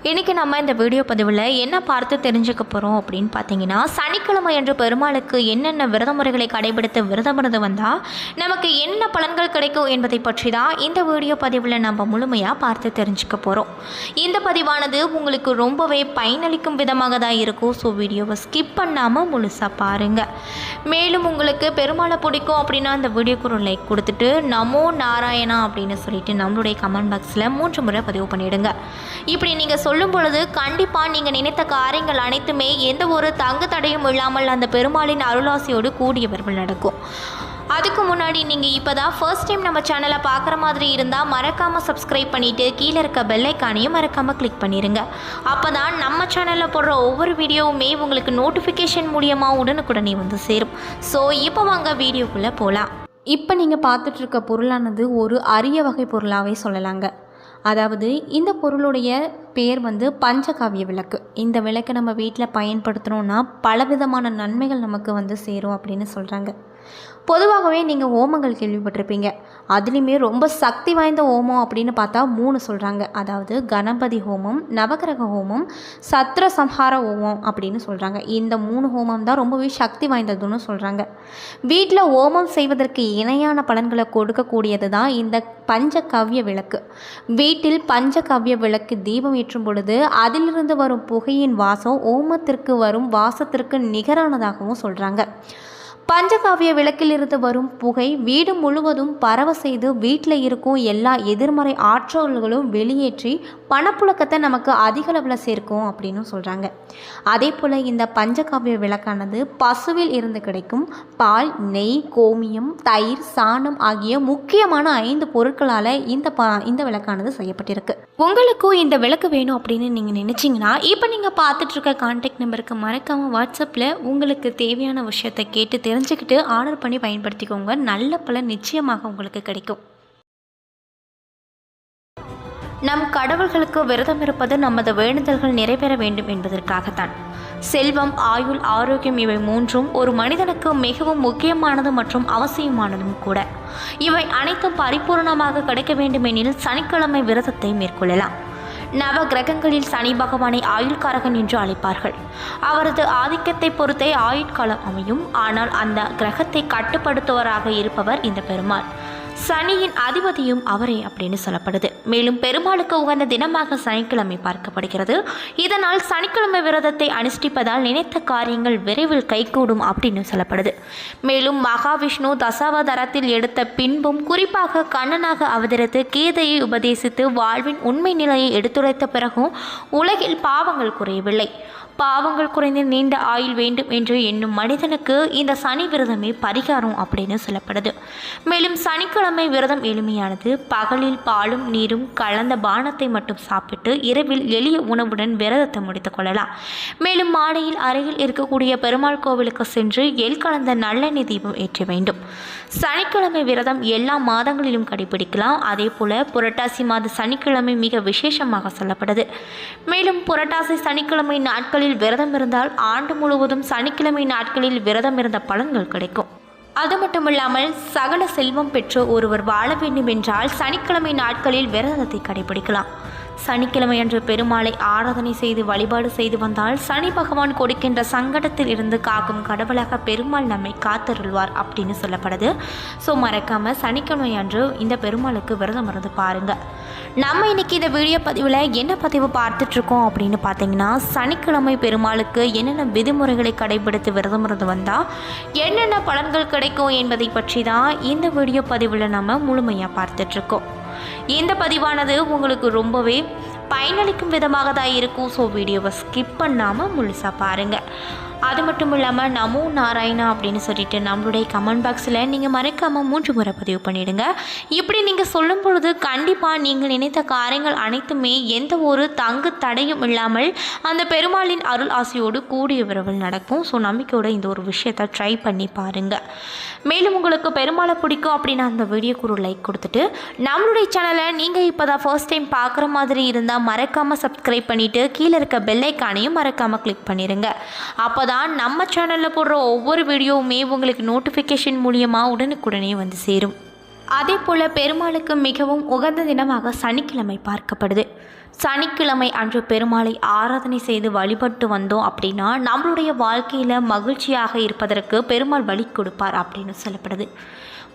இன்றைக்கி நம்ம இந்த வீடியோ பதிவில் என்ன பார்த்து தெரிஞ்சுக்க போகிறோம் அப்படின்னு பார்த்தீங்கன்னா சனிக்கிழமை என்று பெருமாளுக்கு என்னென்ன விரத முறைகளை கடைபிடித்து விரதமிருந்து வந்தால் நமக்கு என்ன பலன்கள் கிடைக்கும் என்பதை பற்றி தான் இந்த வீடியோ பதிவில் நம்ம முழுமையாக பார்த்து தெரிஞ்சுக்க போகிறோம் இந்த பதிவானது உங்களுக்கு ரொம்பவே பயனளிக்கும் விதமாக தான் இருக்கும். ஸோ வீடியோவை ஸ்கிப் பண்ணாமல் முழுசாக பாருங்கள் மேலும் உங்களுக்கு பெருமாளை பிடிக்கும் அப்படின்னா அந்த வீடியோக்கு ஒரு லைக் கொடுத்துட்டு நமோ நாராயணா அப்படின்னு சொல்லிட்டு நம்மளுடைய கமெண்ட் பாக்ஸில் மூன்று முறை பதிவு பண்ணிவிடுங்க இப்படி நீங்கள் சொல்லும் பொழுது கண்டிப்பாக நீங்கள் நினைத்த காரியங்கள் அனைத்துமே எந்த ஒரு தங்கு தடையும் இல்லாமல் அந்த பெருமாளின் அருளாசியோடு கூடியவர்கள் நடக்கும். அதுக்கு முன்னாடி நீங்கள் இப்போ தான் ஃபர்ஸ்ட் டைம் நம்ம சேனலை பார்க்குற மாதிரி இருந்தால் மறக்காமல் சப்ஸ்கிரைப் பண்ணிவிட்டு கீழே இருக்க பெல்லைக்கானையும் மறக்காமல் கிளிக் பண்ணிடுங்க அப்போ தான் நம்ம சேனலில் போடுற ஒவ்வொரு வீடியோவுமே உங்களுக்கு நோட்டிஃபிகேஷன் மூலியமாக உடனுக்குடனே வந்து சேரும். ஸோ இப்போ வாங்க வீடியோக்குள்ளே போகலாம் இப்போ நீங்கள் பார்த்துட்ருக்க பொருளானது ஒரு அரிய வகை பொருளாகவே சொல்லலாங்க. அதாவது இந்த பொருளுடைய பேர் வந்து பஞ்சகாவிய விளக்கு. இந்த விளக்கை நம்ம வீட்டில் பயன்படுத்தினோன்னா பலவிதமான நன்மைகள் நமக்கு வந்து சேரும் அப்படின்னு சொல்கிறாங்க பொதுவாகவே நீங்கள் ஓமங்கள் கேள்விப்பட்டிருப்பீங்க. அதுலேயுமே ரொம்ப சக்தி வாய்ந்த ஹோமம் அப்படின்னு பார்த்தா மூணு சொல்கிறாங்க அதாவது கணபதி ஹோமம் நவகிரக ஹோமம் சத்ர சம்ஹார ஹோமம் அப்படின்னு சொல்கிறாங்க இந்த மூணு ஹோமம் தான் ரொம்பவே சக்தி வாய்ந்ததுன்னு சொல்கிறாங்க வீட்டில் ஹோமம் செய்வதற்கு இணையான பலன்களை கொடுக்கக்கூடியது தான் இந்த பஞ்சகவ்ய விளக்கு. வீட்டில் பஞ்சகவ்ய விளக்கு தீபம் ஏற்றும் பொழுது அதிலிருந்து வரும் புகையின் வாசம் ஓமத்திற்கு வரும் வாசத்திற்கு நிகரானதாகவும் சொல்கிறாங்க பஞ்சகாவிய விளக்கிலிருந்து வரும் புகை வீடு முழுவதும் பரவ செய்து வீட்டில் இருக்கும் எல்லா எதிர்மறை ஆற்றல்களும் வெளியேற்றி பணப்புழக்கத்தை நமக்கு அதிக அளவில் சேர்க்கும் அப்படின்னு சொல்கிறாங்க அதே போல் இந்த பஞ்சகாவிய விளக்கானது பசுவில் இருந்து கிடைக்கும் பால் நெய் கோமியம் தயிர் சாணம் ஆகிய முக்கியமான ஐந்து பொருட்களால் இந்த ப இந்த விளக்கானது செய்யப்பட்டிருக்கு. உங்களுக்கும் இந்த விளக்கு வேணும் அப்படின்னு நீங்கள் நினச்சிங்கன்னா இப்போ நீங்கள் பார்த்துட்ருக்க கான்டாக்ட் நம்பருக்கு மறக்காமல் வாட்ஸ்அப்பில் உங்களுக்கு தேவையான விஷயத்தை கேட்டு தெரிஞ்சுக்கிட்டு ஆர்டர் பண்ணி பயன்படுத்திக்கோங்க. நல்ல பலன் நிச்சயமாக உங்களுக்கு கிடைக்கும். நம் கடவுள்களுக்கு விரதம் இருப்பது நமது வேண்டுதல்கள் நிறைவேற வேண்டும் என்பதற்காகத்தான். செல்வம் ஆயுள் ஆரோக்கியம் இவை மூன்றும் ஒரு மனிதனுக்கு மிகவும் முக்கியமானது மற்றும் அவசியமானதும் கூட. இவை அனைத்தும் பரிபூர்ணமாக கிடைக்க வேண்டுமெனில் சனிக்கிழமை விரதத்தை மேற்கொள்ளலாம். நவ கிரகங்களில் சனி பகவானை ஆயுள்காரகன் என்று அழைப்பார்கள். அவரது ஆதிக்கத்தை பொறுத்தே ஆயுட்காலம் அமையும். ஆனால் அந்த கிரகத்தை கட்டுப்படுத்துவராக இருப்பவர் இந்த பெருமாள். சனியின் அதிபதியும் அவரே அப்படின்னு சொல்லப்படுது. மேலும் பெருமாளுக்கு உகந்த தினமாக சனிக்கிழமை பார்க்கப்படுகிறது. இதனால் சனிக்கிழமை விரதத்தை அனுஷ்டிப்பதால் நினைத்த காரியங்கள் விரைவில் கைகூடும் அப்படின்னு சொல்லப்படுது. மேலும் மகாவிஷ்ணு தசாவதாரத்தில் எடுத்த பின்பும் குறிப்பாக கண்ணனாக அவதரித்து கீதையை உபதேசித்து வாழ்வின் உண்மை நிலையை எடுத்துரைத்த பிறகும் உலகில் பாவங்கள் குறையவில்லை. பாவங்கள் குறைந்து நீண்ட ஆயுள் வேண்டும் என்று எண்ணும் மனிதனுக்கு இந்த சனி விரதமே பரிகாரம் அப்படின்னு சொல்லப்படுது. மேலும் சனிக்கிழமை விரதம் எளிமையானது. பகலில் பாலும் நீரும் கலந்த பானத்தை மட்டும் சாப்பிட்டு இரவில் எளிய உணவுடன் விரதத்தை முடித்துக் கொள்ளலாம். மேலும் மாலையில் அருகில் இருக்கக்கூடிய பெருமாள் கோவிலுக்கு சென்று எல் கலந்த நல்லெண்ணெய் தீபம் ஏற்ற வேண்டும். சனிக்கிழமை விரதம் எல்லா மாதங்களிலும் கடைபிடிக்கலாம். அதே போல புரட்டாசி மாத சனிக்கிழமை மிக விசேஷமாக சொல்லப்படுது. மேலும் புரட்டாசி சனிக்கிழமை நாட்களில் விரதம் இருந்தால் ஆண்டு முழுவதும் சனிக்கிழமை நாட்களில் விரதம் இருந்த பலன்கள் கிடைக்கும். அது மட்டுமில்லாமல் சகல செல்வம் பெற்று ஒருவர் வாழ வேண்டும் என்றால் சனிக்கிழமை நாட்களில் விரதத்தை கடைபிடிக்கலாம். சனிக்கிழமை அன்று பெருமாளை ஆராதனை செய்து வழிபாடு செய்து வந்தால் சனி பகவான் கொடுக்கின்ற சங்கடத்தில் இருந்து காக்கும் கடவுளாக பெருமாள் நம்மை காத்தருள்வார் அப்படின்னு சொல்லப்படுது. ஸோ மறக்காமல் சனிக்கிழமை அன்று இந்த பெருமாளுக்கு விரதம் இருந்து பாருங்கள் நம்ம இன்னைக்கு இந்த வீடியோ பதிவில் என்ன பதிவு பார்த்துட்ருக்கோம் அப்படின்னு பார்த்தீங்கன்னா சனிக்கிழமை பெருமாளுக்கு என்னென்ன விதிமுறைகளை கடைபிடித்து விரதம் இருந்து வந்தால் என்னென்ன பலன்கள் கிடைக்கும் என்பதை பற்றி தான் இந்த வீடியோ பதிவில் நம்ம முழுமையாக பார்த்துட்ருக்கோம். இந்த பதிவானது உங்களுக்கு ரொம்பவே பயனளிக்கும் விதமாக தான் இருக்கும். ஸோ வீடியோவை ஸ்கிப் பண்ணாமல் முழுசாக பாருங்கள் அது மட்டும் இல்லாமல் நமோ நாராயணா அப்படின்னு சொல்லிட்டு நம்மளுடைய கமெண்ட் பாக்ஸில் நீங்கள் மறக்காமல் மூன்று முறை பதிவு பண்ணிவிடுங்க இப்படி நீங்கள் சொல்லும் பொழுது கண்டிப்பாக நீங்கள் நினைத்த காரியங்கள் அனைத்துமே எந்த ஒரு தங்கு தடையும் இல்லாமல் அந்த பெருமாளின் அருள் ஆசையோடு கூடிய விரைவில் நடக்கும். ஸோ நம்பிக்கையோட இந்த ஒரு விஷயத்தை ட்ரை பண்ணி பாருங்கள் மேலும் உங்களுக்கு பெருமாளை பிடிக்கும் அப்படின்னு அந்த வீடியோக்கு ஒரு லைக் கொடுத்துட்டு நம்மளுடைய சேனலை நீங்கள் இப்போ தான் ஃபர்ஸ்ட் டைம் பார்க்குற மாதிரி இருந்தால் மறக்காமல் சப்ஸ்கிரைப் பண்ணிவிட்டு கீழே இருக்க பெல்லைக்கானையும் மறக்காமல் கிளிக் பண்ணிடுங்க அப்போ தான் நம்ம சேனலில் போடுற ஒவ்வொரு வீடியோவுமே உங்களுக்கு நோட்டிஃபிகேஷன் மூலியமாக உடனுக்குடனே வந்து சேரும். அதே போல் பெருமாளுக்கு மிகவும் உகந்த தினமாக சனிக்கிழமை பார்க்கப்படுது. சனிக்கிழமை அன்று பெருமாளை ஆராதனை செய்து வழிபட்டு வந்தோம் அப்படின்னா நம்மளுடைய வாழ்க்கையில் மகிழ்ச்சியாக இருப்பதற்கு பெருமாள் வழி கொடுப்பார் அப்படின்னு சொல்லப்படுது.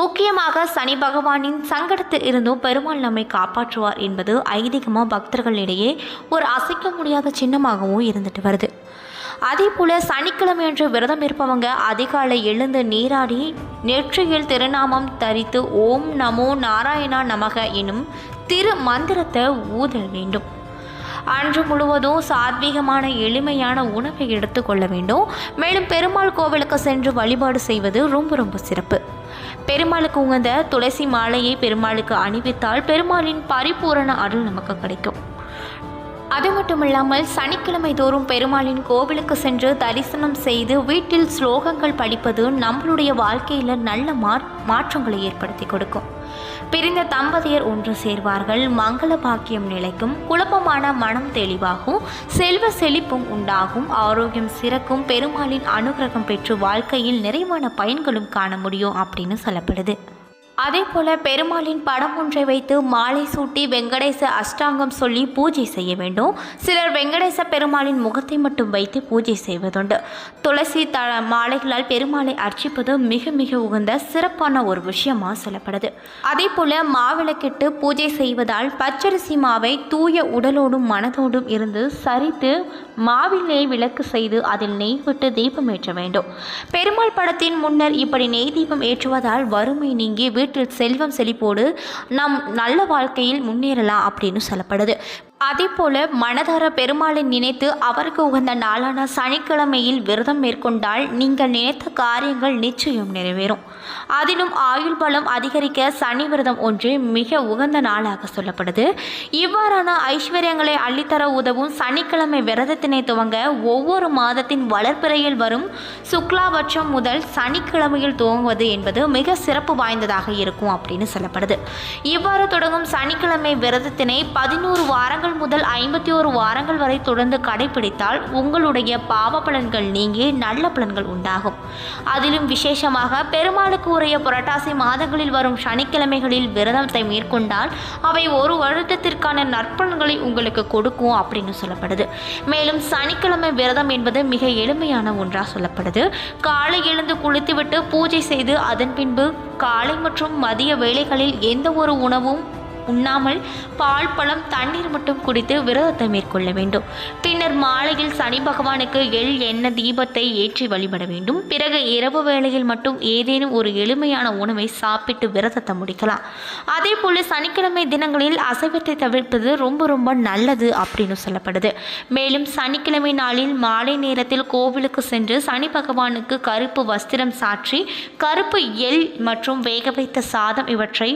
முக்கியமாக சனி பகவானின் சங்கடத்தில் இருந்தும் பெருமாள் நம்மை காப்பாற்றுவார் என்பது ஐதீகமாக பக்தர்களிடையே ஒரு அசைக்க முடியாத சின்னமாகவும் இருந்துட்டு வருது. அதே போல சனிக்கிழமையன்று விரதம் இருப்பவங்க அதிகாலை எழுந்து நீராடி நெற்றியில் திருநாமம் தரித்து ஓம் நமோ நாராயணா நமக எனும் திரு மந்திரத்தை ஊதல் வேண்டும். அன்று முழுவதும் சாத்வீகமான எளிமையான உணவை எடுத்துக்கொள்ள வேண்டும். மேலும் பெருமாள் கோவிலுக்கு சென்று வழிபாடு செய்வது ரொம்ப ரொம்ப சிறப்பு. பெருமாளுக்கு உகந்த துளசி மாலையை பெருமாளுக்கு அணிவித்தால் பெருமாளின் பரிபூரண அருள் நமக்கு கிடைக்கும். அது மட்டுமில்லாமல் சனிக்கிழமை தோறும் பெருமாளின் கோவிலுக்கு சென்று தரிசனம் செய்து வீட்டில் ஸ்லோகங்கள் படிப்பது நம்மளுடைய வாழ்க்கையில் நல்ல மா மாற்றங்களை ஏற்படுத்தி கொடுக்கும். பிரிந்த தம்பதியர் ஒன்று சேர்வார்கள். மங்கள பாக்கியம் நிலைக்கும் குழப்பமான மனம் தெளிவாகும் செல்வ செழிப்பும் உண்டாகும் ஆரோக்கியம் சிறக்கும் பெருமாளின் அனுகிரகம் பெற்று வாழ்க்கையில் நிறைவான பயன்களும் காண முடியும் அப்படின்னு சொல்லப்படுது. அதே போல பெருமாளின் படம் ஒன்றை வைத்து மாலை சூட்டி வெங்கடேச அஷ்டாங்கம் சொல்லி பூஜை செய்ய வேண்டும். சிலர் வெங்கடேச பெருமாளின் முகத்தை மட்டும் வைத்து பூஜை செய்வதுண்டு. துளசி த மாலைகளால் பெருமாளை அர்ச்சிப்பது மிக மிக உகந்த சிறப்பான ஒரு விஷயமா சொல்லப்படுது. அதே போல மாவிளக்கிட்டு பூஜை செய்வதால் பச்சரிசி மாவை தூய உடலோடும் மனதோடும் இருந்து சரித்து மாவில் நெய் விளக்கு செய்து அதில் நெய் விட்டு தீபம் ஏற்ற வேண்டும். பெருமாள் படத்தின் முன்னர் இப்படி நெய் தீபம் ஏற்றுவதால் வறுமை நீங்கி வீட்டில் செல்வம் செழிப்போடு நாம் நல்ல வாழ்க்கையில் முன்னேறலாம் அப்படின்னு சொல்லப்படுது. அதே போல மனதார பெருமாளை நினைத்து அவருக்கு உகந்த நாளான சனிக்கிழமையில் விரதம் மேற்கொண்டால் நீங்கள் நினைத்த காரியங்கள் நிச்சயம் நிறைவேறும். அதிலும் ஆயுள் பலம் அதிகரிக்க சனி விரதம் ஒன்று மிக உகந்த நாளாக சொல்லப்படுது. இவ்வாறான ஐஸ்வர்யங்களை அள்ளித்தர உதவும் சனிக்கிழமை விரதத்தினை துவங்க ஒவ்வொரு மாதத்தின் வளர்ப்பிறையில் வரும் சுக்லாபட்சம் முதல் சனிக்கிழமையில் துவங்குவது என்பது மிக சிறப்பு வாய்ந்ததாக இருக்கும் அப்படின்னு சொல்லப்படுது. இவ்வாறு தொடங்கும் சனிக்கிழமை விரதத்தினை பதினோரு வாரங்கள் முதல் ஐம்பத்தி ஒரு வாரங்கள் வரை தொடர்ந்து கடைபிடித்தால் உங்களுடைய பாவ பலன்கள் நீங்கி நல்ல பலன்கள் உண்டாகும். அதிலும் விசேஷமாக பெருமாளுக்கு உரிய புரட்டாசி மாதங்களில் வரும் சனிக்கிழமைகளில் விரதத்தை மேற்கொண்டால் அவை ஒரு வருடத்திற்கான நற்பலன்களை உங்களுக்கு கொடுக்கும் அப்படின்னு சொல்லப்படுது. மேலும் சனிக்கிழமை விரதம் என்பது மிக எளிமையான ஒன்றாக சொல்லப்படுது. காலை எழுந்து குளித்துவிட்டு பூஜை செய்து அதன் பின்பு காலை மற்றும் மதிய வேளைகளில் எந்த ஒரு உணவும் உண்ணாமல் பால் பழம் தண்ணீர் மட்டும் குடித்து விரதத்தை மேற்கொள்ள வேண்டும். பின்னர் மாலையில் சனி பகவானுக்கு எள் எண்ணெய் தீபத்தை ஏற்றி வழிபட வேண்டும். பிறகு இரவு வேளையில் மட்டும் ஏதேனும் ஒரு எளிமையான உணவை சாப்பிட்டு விரதத்தை முடிக்கலாம். அதே போல சனிக்கிழமை தினங்களில் அசைவத்தை தவிர்ப்பது ரொம்ப ரொம்ப நல்லது அப்படின்னு சொல்லப்படுது. மேலும் சனிக்கிழமை நாளில் மாலை நேரத்தில் கோவிலுக்கு சென்று சனி பகவானுக்கு கருப்பு வஸ்திரம் சாற்றி கருப்பு எள் மற்றும் வேக வைத்த சாதம் இவற்றை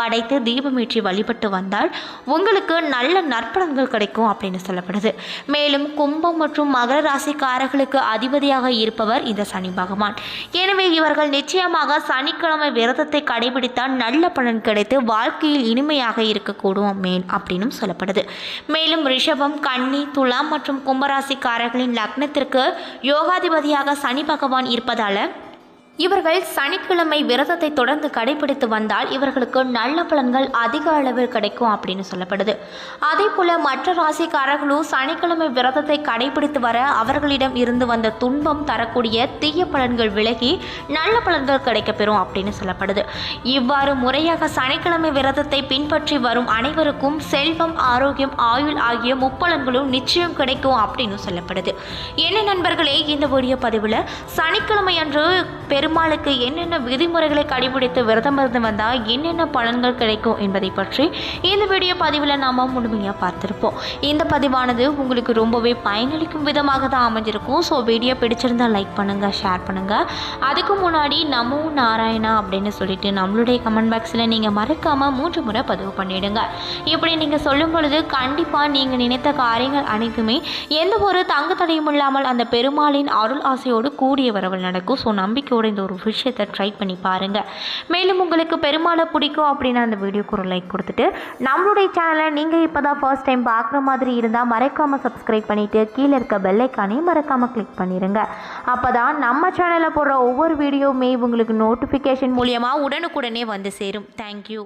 படைத்து தீபமேற்றி வழிபட்டு வந்தால் உங்களுக்கு நல்ல நற்பலன்கள் கிடைக்கும் அப்படின்னு சொல்லப்படுது. மேலும் கும்பம் மற்றும் மகர ராசிக்காரர்களுக்கு அதிபதியாக இருப்பவர் இந்த சனி பகவான். எனவே இவர்கள் நிச்சயமாக சனிக்கிழமை விரதத்தை கடைபிடித்தால் நல்ல பலன் கிடைத்து வாழ்க்கையில் இனிமையாக இருக்கக்கூடும் மேல் அப்படின்னும் சொல்லப்படுது. மேலும் ரிஷபம் கன்னி துலாம் மற்றும் கும்பராசிக்காரர்களின் லக்னத்திற்கு யோகாதிபதியாக சனி பகவான் இருப்பதால் இவர்கள் சனிக்கிழமை விரதத்தை தொடர்ந்து கடைபிடித்து வந்தால் இவர்களுக்கு நல்ல பலன்கள் அதிக அளவில் கிடைக்கும் அப்படின்னு சொல்லப்படுது. அதே போல மற்ற ராசிக்காரர்களும் சனிக்கிழமை விரதத்தை கடைபிடித்து வர அவர்களிடம் இருந்து வந்த துன்பம் தரக்கூடிய தீய பலன்கள் விலகி நல்ல பலன்கள் கிடைக்கப்பெறும் அப்படின்னு சொல்லப்படுது. இவ்வாறு முறையாக சனிக்கிழமை விரதத்தை பின்பற்றி வரும் அனைவருக்கும் செல்வம் ஆரோக்கியம் ஆயுள் ஆகிய முப்பலன்களும் நிச்சயம் கிடைக்கும் அப்படின்னு சொல்லப்படுது. என்ன நண்பர்களே இந்த வீடியோ பதிவில் சனிக்கிழமை அன்று பெருமாளுக்கு என்னென்ன விதிமுறைகளை கடைபிடித்து விரதம் இருந்து வந்தால் என்னென்ன பலன்கள் கிடைக்கும் என்பதை பற்றி இந்த வீடியோ பதிவில் நாம் முழுமையாக பார்த்துருப்போம். இந்த பதிவானது உங்களுக்கு ரொம்பவே பயனளிக்கும் விதமாக தான் அமைஞ்சிருக்கும். ஸோ வீடியோ பிடிச்சிருந்தால் லைக் பண்ணுங்கள் ஷேர் பண்ணுங்கள் அதுக்கு முன்னாடி நமோ நாராயணா அப்படின்னு சொல்லிட்டு நம்மளுடைய கமெண்ட் பாக்ஸில் நீங்கள் மறக்காமல் மூன்று முறை பதிவு பண்ணிவிடுங்க இப்படி நீங்கள் சொல்லும் பொழுது கண்டிப்பாக நீங்கள் நினைத்த காரியங்கள் அனைத்துமே எந்த ஒரு தங்கு தடையும் இல்லாமல் அந்த பெருமாளின் அருள் ஆசையோடு கூடிய வரவல் நடக்கும். ஸோ நம்பிக்கையோடு இந்த ஒரு விஷயத்தை ட்ரை பண்ணி பாருங்கள் மேலும் உங்களுக்கு பெருமாளை பிடிக்கும் அப்படின்னு அந்த வீடியோக்கு ஒரு லைக் கொடுத்துட்டு நம்மளுடைய சேனலை நீங்கள் இப்போ தான் ஃபர்ஸ்ட் டைம் பார்க்குற மாதிரி இருந்தால் மறக்காமல் சப்ஸ்கிரைப் பண்ணிவிட்டு கீழே இருக்க பெல்லைக்கானையும் மறக்காமல் கிளிக் பண்ணிடுங்க அப்போ தான் நம்ம சேனலில் போடுற ஒவ்வொரு வீடியோவுமே உங்களுக்கு நோட்டிஃபிகேஷன் மூலியமாக உடனுக்குடனே வந்து சேரும். தேங்க்யூ